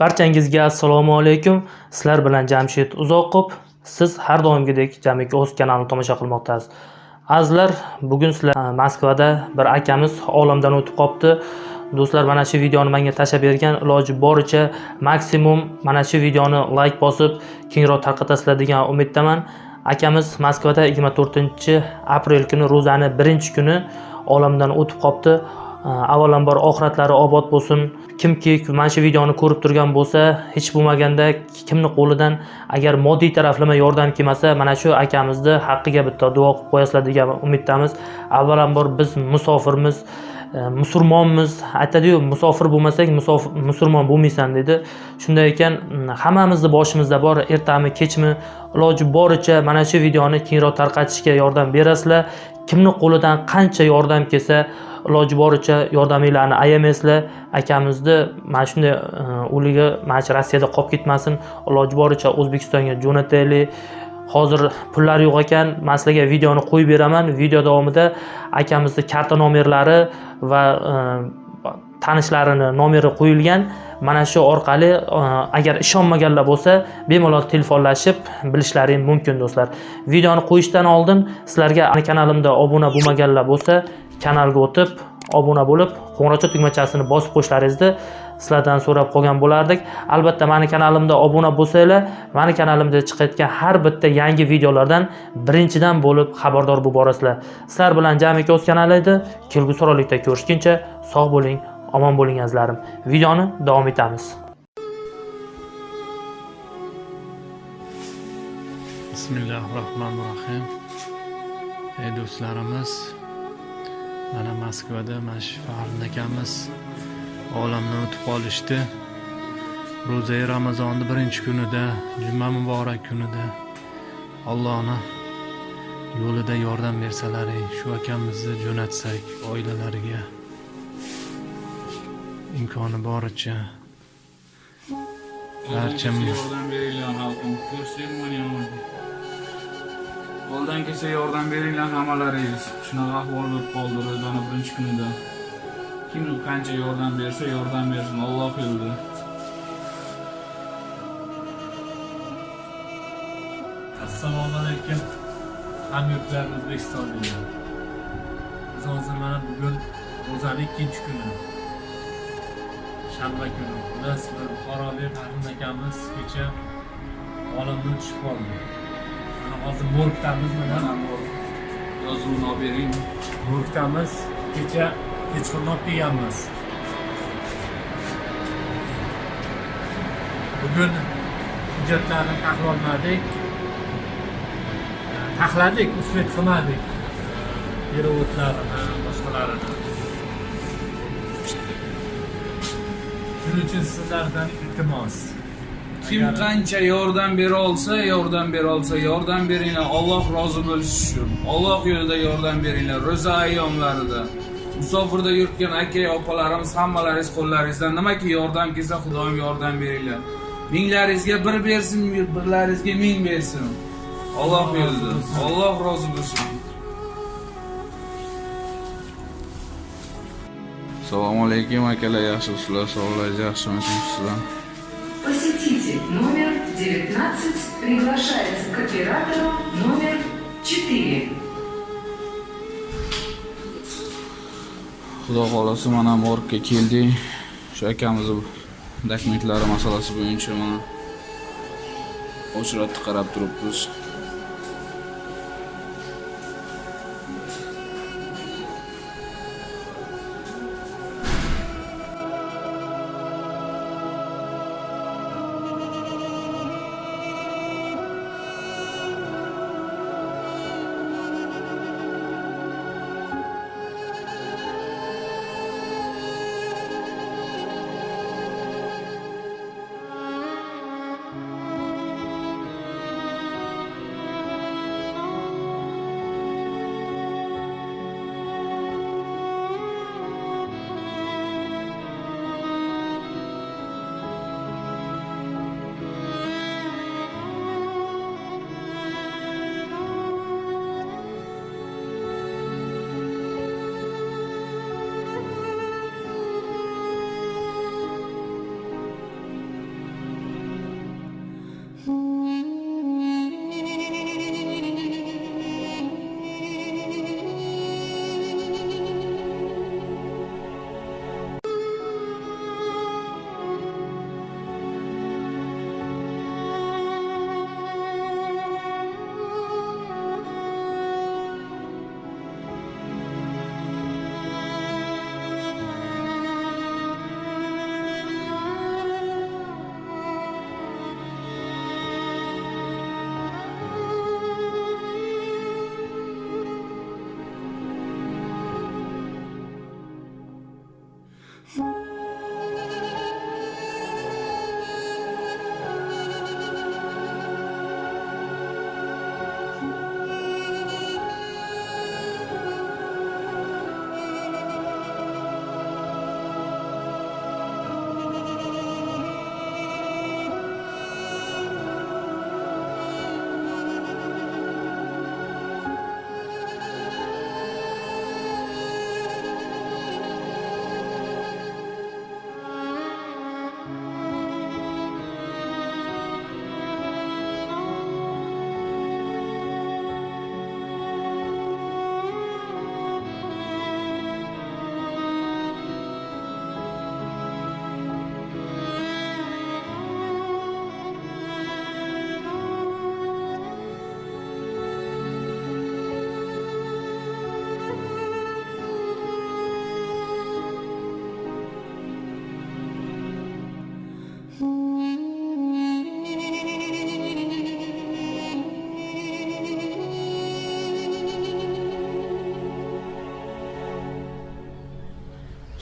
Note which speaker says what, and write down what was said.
Speaker 1: Barchangizga assalomu alaykum. Sizlar bilan Jamshid Uzoqov. Siz har doimgidek Jamiki o'z kanalini tomosha qilmoqdasiz. Azizlar, bugun sizlar e, Moskvada bir akamiz olamdan o'tib qolibdi. Do'stlar, mana shu videoni menga tashlab bergan iloji boricha maksimum mana shu videoni like bosib, kengroq tarqatasizlar degan umiddaman. Akamiz Moskvada 24-aprel kuni ro'zani birinchi kuni olamdan o'tib qolibdi. Э, avvalambor oxiratlari obod bo'lsin. Kimki mana shu videoni ko'rib turgan bo'lsa hech bo'lmaganda kimni qo'lidan agar moddiy taraflama yordam kelmasa mana shu akamizni haqqiga bitta duo qilib qo'yasizlar degan umiddamiz. Avvalambor biz musofirmiz e, musulmonmiz. Aytadiyu musofir bo'lmasak musulmon bo'lmaysan dedi. Shunday ekan hammamizni boshimizda bor ertami kechmi iloji boricha mana shu videoni kengroq tarqatishga yordam berasizlar. Kimni qo'lidan qancha yordam kelsa iloji boricha yordaminglarni ayamaysizlar akamizni mana shunday e, o'ligi mana shu rossiyada qolib ketmasin iloji boricha o'zbekistonga jo'nataylik. Hozir pullar yo'q ekan man sizlarga videoni qo'yib beraman. Video davomida akamizni karta nomerlari va e, tanishlarini nomeri qo'yilgan. Mana shu orqali e, agar ishonmaganlar bo'lsa bemalol telefonlashib bilishlaring mumkin do'stlar. Videoni qo'yishdan oldin sizlarga kanalimda obuna bo'lmaganlar bo'lsa kanalga o'tib obuna bo'lib qo'ng'iroqcha tugmachasini bosib qo'yishlaringizni sizlardan so'rab qolgan bo'lardik. Albatta mani kanalimda obuna bo'lsanglar mani kanalimda chiqayotgan har bitta yangi videolardan birinchidan bo'lib xabardor bo'lib borasizlar. Sizlar bilan jamiki o'z kanali edi kelgusi rolikda ko'rishguncha sog' bo'ling. Omon bo'ling azizlarim videoni davom etamiz.
Speaker 2: Bismillahi rohmanir rohim ey do'stlarimiz mana moskvada mana shu farzand akamiz olamdan o'tib qolishdi. Ro'zai ramazonni birinchi kunida juma muborak kunida allohni yo'lida yordam bersalaring shu akamizni jo'natsak oilalariga imkoni boricha barcha
Speaker 3: yordam beringlar xalqim ko'rsak mana yomon qo'ldan kelsa yordam beringlar hammalaringiz shunaqa ahvol bo'lib qoldi ro'zani birinchi kunida kim qancha yordam bersa yordam bersin alloh yo'lida
Speaker 4: assalomu alaykum hamyurtlar o'zbekistonliklar biz hozir mana bugun ro'zani ikkinchi kuni shanba kuni biz bir buxorolik rahim akamiz kecha olamdan tushib qoldi hozir
Speaker 3: morgdamizmi yozuv nobering
Speaker 4: morgdamiz kecha kechqurun olib kelganmiz bugun hujjatlarni tahlolmadik tahladik usvet qilmadik perevodlarini boshqalarini shuning uchun sizlardan iltimos
Speaker 3: kim qancha yordam bera olsa yordam bera olsa yordam beringlar alloh rozi bo'lishi uchun alloh yo'lida yordam beringlar ro'za ayyomlarida musofirda yurgan aka opalarimiz hammalaringiz qo'llaringizdan nimaki yordam kelsa xudoyim yordam beringlar minglaringizga bir bersin birlaringizga ming bersin alloh yo'lida alloh rozi bo'lsin assalomu alaykum akalar yaxshimisizlar sog'lig'ingiz yaxshimi tinchsizlar
Speaker 5: Посетитель номер 19 приглашается к оператору номер 4.
Speaker 3: xudo xohlasa mana morgga keldik shu akamizni dokumentlari masalasi bo'yicha mana очередni qarab turibmiz
Speaker 5: Bye.